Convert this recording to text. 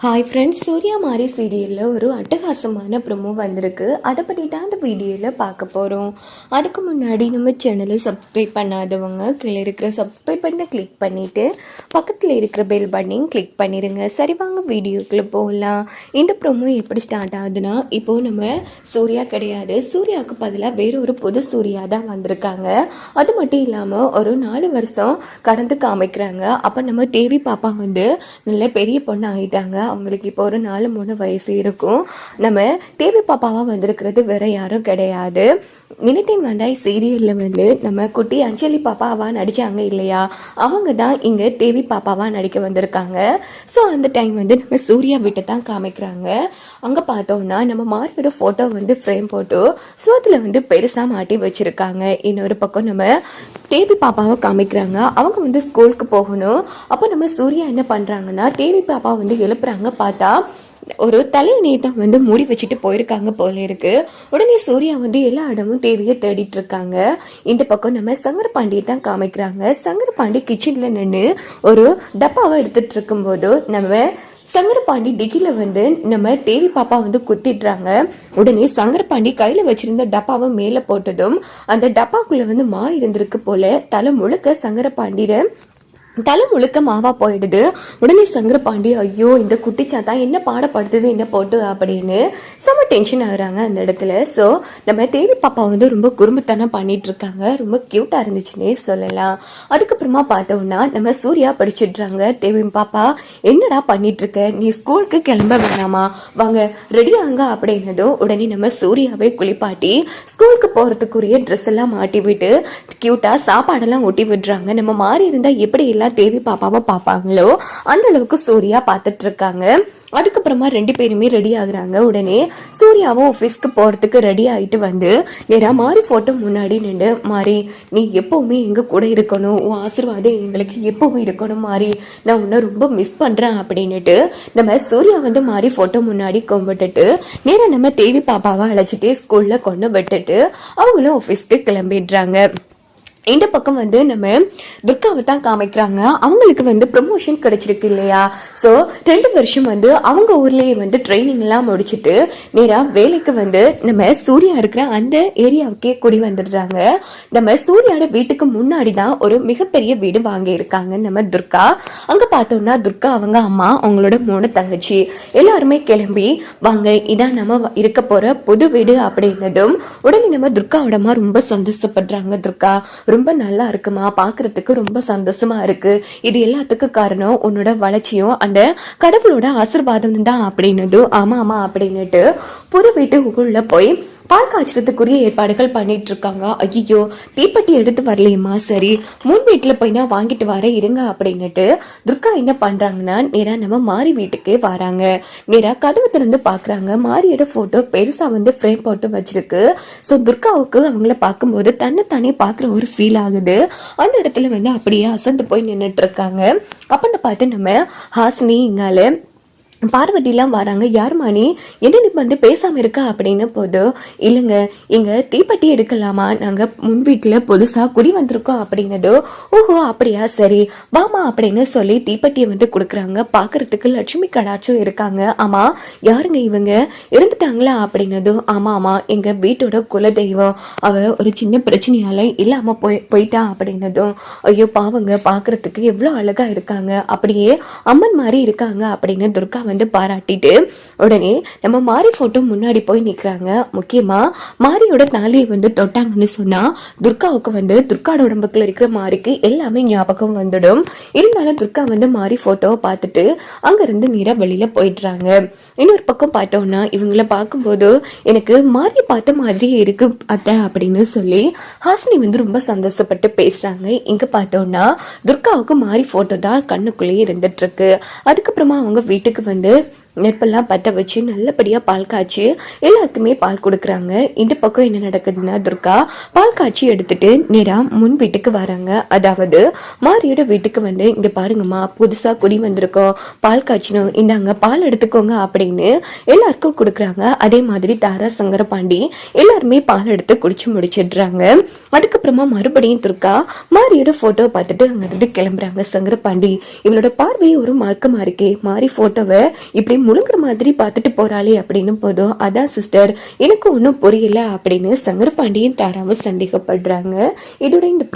Hi friends Surya மாரி சீரியலில் ஒரு அட்டகாசமான ப்ரொமோ வந்திருக்கு. அதை பற்றி தான் அந்த வீடியோவில் பார்க்க போகிறோம் அதுக்கு முன்னாடி நம்ம சேனலை சப்ஸ்கிரைப் பண்ணாதவங்க கீழே இருக்கிற சப்ஸ்கிரைப் பண்ண கிளிக் பண்ணிவிட்டு பக்கத்தில் இருக்கிற பெல் பட்டனையும் கிளிக் பண்ணிடுங்க சரி வாங்க வீடியோக்குள்ளே போகலாம். இந்த ப்ரொமோ எப்படி ஸ்டார்ட் ஆகுதுன்னா இப்போது நம்ம சூர்யா கிடையாது. சூர்யாவுக்கு பதிலாக வேற ஒரு புது சூர்யா தான் வந்திருக்காங்க. அது மட்டும் இல்லாமல் ஒரு நாலு வருஷம் கடந்து காமிக்கிறாங்க. அப்போ நம்ம தேவி பாப்பா வந்து நல்ல பெரிய பொண்ணு ஆகிட்டாங்க அவங்களுக்கு இப்போ ஒரு நாலு மூணு வயசு இருக்கும். நம்ம தேவி பாப்பாவாக வந்திருக்கிறது வேற யாரும் கிடையாது. நினைத்தேன் வேண்டாய் சீரியலில் வந்து நம்ம குட்டி அஞ்சலி பாப்பாவாக நடித்தாங்க இல்லையா? அவங்க தான் இங்கே தேவி பாப்பாவாக நடிக்க வந்திருக்காங்க. ஸோ அந்த டைம் வந்து நம்ம சூர்யா வீட்டை தான் காமிக்கிறாங்க. அங்கே பார்த்தோம்னா நம்ம மாரியோட ஃபோட்டோ வந்து ஃப்ரேம் போட்டு சோத்தில் வந்து பெருசாக மாட்டி வச்சுருக்காங்க. இன்னொரு பக்கம் நம்ம தேவி பாப்பாவை காமிக்கிறாங்க. அவங்க வந்து ஸ்கூலுக்கு போகணும். அப்போ நம்ம சூர்யா என்ன பண்ணுறாங்கன்னா தேவி பாப்பா வந்து எழுப்புறாங்க. பார்த்தா ஒரு தலையணையை தான் வந்து மூடி வச்சுட்டு போயிருக்காங்க போல இருக்கு. உடனே சூர்யா வந்து எல்லா இடமும் தேவையை தேடிட்டு இருக்காங்க. இந்த பக்கம் நம்ம சங்கரபாண்டியை தான் காமிக்கிறாங்க. சங்கரபாண்டி கிச்சன்ல நின்று ஒரு டப்பாவை எடுத்துட்டு இருக்கும்போது நம்ம சங்கரபாண்டி டிக்கில வந்து நம்ம தேவி பாப்பா வந்து குத்திடுறாங்க. உடனே சங்கரபாண்டி கையில வச்சிருந்த டப்பாவை மேல போட்டதும் அந்த டப்பாக்குள்ள வந்து மா இருந்திருக்கு போல தலை முழுக்க சங்கரபாண்டியில தலை முழுக்க மாவா போயிடுது. உடனே சங்கரபாண்டி ஐயோ இந்த குட்டிச்சாத்தா என்ன பாடப்படுத்துது என்ன போட்டு அப்படின்னு செம்ம டென்ஷன் ஆகுறாங்க அந்த இடத்துல. ஸோ நம்ம தேவி பாப்பா வந்து ரொம்ப குறும்புத்தனம் பண்ணிட்டு இருக்காங்க ரொம்ப க்யூட்டாக இருந்துச்சுன்னே சொல்லலாம். அதுக்கப்புறமா பார்த்தோம்னா நம்ம சூர்யா படிச்சிடுறாங்க. தேவி பாப்பா என்னடா பண்ணிட்டு இருக்க நீ ஸ்கூலுக்கு கிளம்ப வேணாமா? வாங்க ரெடி ஆங்க அப்படின்னதும் உடனே நம்ம சூர்யாவை குளிப்பாட்டி ஸ்கூலுக்கு போகிறதுக்குரிய ட்ரெஸ் எல்லாம் மாட்டி விட்டு க்யூட்டாக சாப்பாடெல்லாம் ஒட்டி விடுறாங்க. நம்ம மாறி இருந்தால் எப்படி எல்லாம் தேவி பாப்பாவை பார்ப்பாங்களோ அந்த அளவுக்கு சூர்யா பார்த்துட்டு இருக்காங்க அதுக்கப்புறமா ரெண்டு பேருமே ரெடி ஆகுறாங்க உடனே. சூர்யாவும் ஆஃபீஸ்க்கு போகிறதுக்கு ரெடி ஆகிட்டு வந்து நேராக மாறி ஃபோட்டோ முன்னாடி நின்று மாறி நீ எப்போவுமே எங்கள் கூட இருக்கணும்? உன் ஆசீர்வாதம் எங்களுக்கு எப்போவும் இருக்கணும் மாறி. நான் உன்னை ரொம்ப மிஸ் பண்ணுறேன் அப்படின்னுட்டு நம்ம சூர்யா வந்து மாறி ஃபோட்டோ முன்னாடி கும்பிட்டுட்டு நேராக நம்ம தேவி பாப்பாவை அழைச்சிட்டு ஸ்கூலில் கொண்டு விட்டுட்டு அவங்களும் ஆஃபீஸ்க்கு கிளம்பிடுறாங்க. இந்த பக்கம் வந்து நம்ம துர்காவை தான் காமிக்கிறாங்க. அவங்களுக்கு வந்து ப்ரமோஷன் கிடைச்சிருக்கு இல்லையா? ஸோ ரெண்டு வருஷம் வந்து அவங்க ஊர்லேயே வந்து ட்ரைனிங்லாம் முடிச்சுட்டு நேராக வேலைக்கு வந்து நம்ம சூர்யா இருக்கிற அந்த ஏரியாவுக்கே குடி வந்துடுறாங்க. நம்ம சூர்யாவோட வீட்டுக்கு முன்னாடி தான் ஒரு மிகப்பெரிய வீடு வாங்கியிருக்காங்க நம்ம துர்கா. அங்கே பார்த்தோம்னா துர்கா அவங்க அம்மா அவங்களோட மூணு தங்கச்சி. எல்லாருமே கிளம்பி வாங்க இதான் நம்ம இருக்க போகிற புது வீடு அப்படின்னதும் உடனே நம்ம துர்காவோட அம்மா ரொம்ப சந்தோஷப்படுறாங்க. துர்கா ரொம்ப நல்லா இருக்குமா? பார்க்கறதுக்கு ரொம்ப சந்தோஷமா இருக்கு. இது எல்லாத்துக்கும் காரணம் உன்னோட வளர்ச்சியும் அந்த கடவுளோட ஆசிர்வாதம் தான் அப்படின்னதும் ஆமா ஆமா அப்படின்னுட்டு புது வீட்டுக்குள்ள போய் பால் காய்ச்சறதுக்குரிய ஏற்பாடுகள் பண்ணிட்டு இருக்காங்க ஐயோ தீப்பெட்டி எடுத்து வரலையுமா சரி. முன் வீட்டில் போய் நான் வாங்கிட்டு வர இருங்க அப்படின்னுட்டு துர்கா என்ன பண்றாங்கன்னா நேரா நம்ம மாரி வீட்டுக்கே வராங்க. நேரா கதவு திறந்து பாக்குறாங்க. மாரியோட போட்டோ பெருசா வந்து ஃப்ரேம் போட்டு வச்சிருக்கு. ஸோ துர்காவுக்கு அவங்கள பார்க்கும்போது தன்னை தானே பார்க்குற ஒரு ஃபீல் ஆகுது. அந்த இடத்துல வந்து அப்படியே அசந்து போய் நின்றுட்டு இருக்காங்க அப்படின்னு பார்த்து நம்ம ஹாசினி இங்கால பார்வதிலாம் வராங்க. யார் மணி என்ன நீ வந்து பேசாமல் இருக்கா? அப்படின்னு போது இல்லைங்க இங்கே தீப்பெட்டி எடுக்கலாமா? நாங்கள் முன் வீட்டில் புதுசாக குடி வந்திருக்கோம். அப்படின்னது ஓஹோ அப்படியா? சரி வாமா அப்படின்னு சொல்லி தீப்பெட்டியை வந்து கொடுக்குறாங்க. பார்க்கறதுக்கு லட்சுமி கடாச்சும் இருக்காங்க. ஆமாம் யாருங்க இவங்க? இருந்துட்டாங்களா? அப்படின்னதும் ஆமாம் ஆமாம் எங்கள் வீட்டோட குலதெய்வம். அவ ஒரு சின்ன பிரச்சனையால் இல்லாமல் போய் போயிட்டா. அப்படின்னதும் ஐயோ பாவங்க பார்க்குறதுக்கு எவ்வளோ அழகாக இருக்காங்க. அப்படியே அம்மன் மாதிரி இருக்காங்க. அப்படின்னு துர்கா வந்து பாராட்டிட்டு உடனே நம்ம மாரி ஃபோட்டோ முன்னாடி போய் நிற்கிறாங்க முக்கியமாக மாரியோட தாலியை வந்து தொட்டாங்கன்னு சொன்னால் துர்காவுக்கு வந்து துர்காட உடம்புக்குள்ள இருக்கிற மாரிக்கு எல்லாமே ஞாபகம் வந்துடும். இருந்தாலும் துர்கா வந்து மாரி ஃபோட்டோவை பார்த்துட்டு அங்கேருந்து நேராக வெளியில் போயிடுறாங்க. இன்னொரு பக்கம் பார்த்தோம்னா இவங்கள பார்க்கும்போது எனக்கு மாறி பார்த்த மாதிரியே இருக்கு அத்தை அப்படின்னு சொல்லி ஹாசினி வந்து ரொம்ப சந்தோஷப்பட்டு பேசுறாங்க. இங்க பார்த்தோம்னா துர்காவுக்கு மாறி ஃபோட்டோ தான் கண்ணுக்குள்ளேயே இருந்துட்டு இருக்கு. அதுக்கப்புறமா அவங்க வீட்டுக்கு வந்து de நெருப்பெல்லாம் பற்ற வச்சு நல்லபடியாக பால் காய்ச்சி எல்லாருக்குமே பால் கொடுக்குறாங்க. இந்த பக்கம் என்ன நடக்குதுன்னா துர்கா பால் காய்ச்சி எடுத்துட்டு நேராக முன் வீட்டுக்கு வராங்க. அதாவது மாரியோட வீட்டுக்கு வந்து இங்கே பாருங்கம்மா புதுசாக குடி வந்திருக்கோம். பால் காய்ச்சணும் இந்தாங்க பால் எடுத்துக்கோங்க அப்படின்னு எல்லாருக்கும் கொடுக்குறாங்க. அதே மாதிரி தாரா சங்கரபாண்டி எல்லாருமே பால் எடுத்து குடிச்சு முடிச்சிடுறாங்க. அதுக்கப்புறமா மறுபடியும் துர்கா மாரியோட ஃபோட்டோவை பார்த்துட்டு அங்கேருந்து கிளம்புறாங்க. சங்கரபாண்டி இவளோட பார்வை ஒரு மார்க்கமாக இருக்கே. மாறி ஃபோட்டோவை இப்படி முழுங்குற மாதிரி பார்த்துட்டு போறாளே அப்படின்னு போதும். அதான் சிஸ்டர் எனக்கு ஒன்றும் புரியல அப்படின்னு சங்கரபாண்டியும் தாராவும் சந்தேகப்படுறாங்க. இதோட இந்த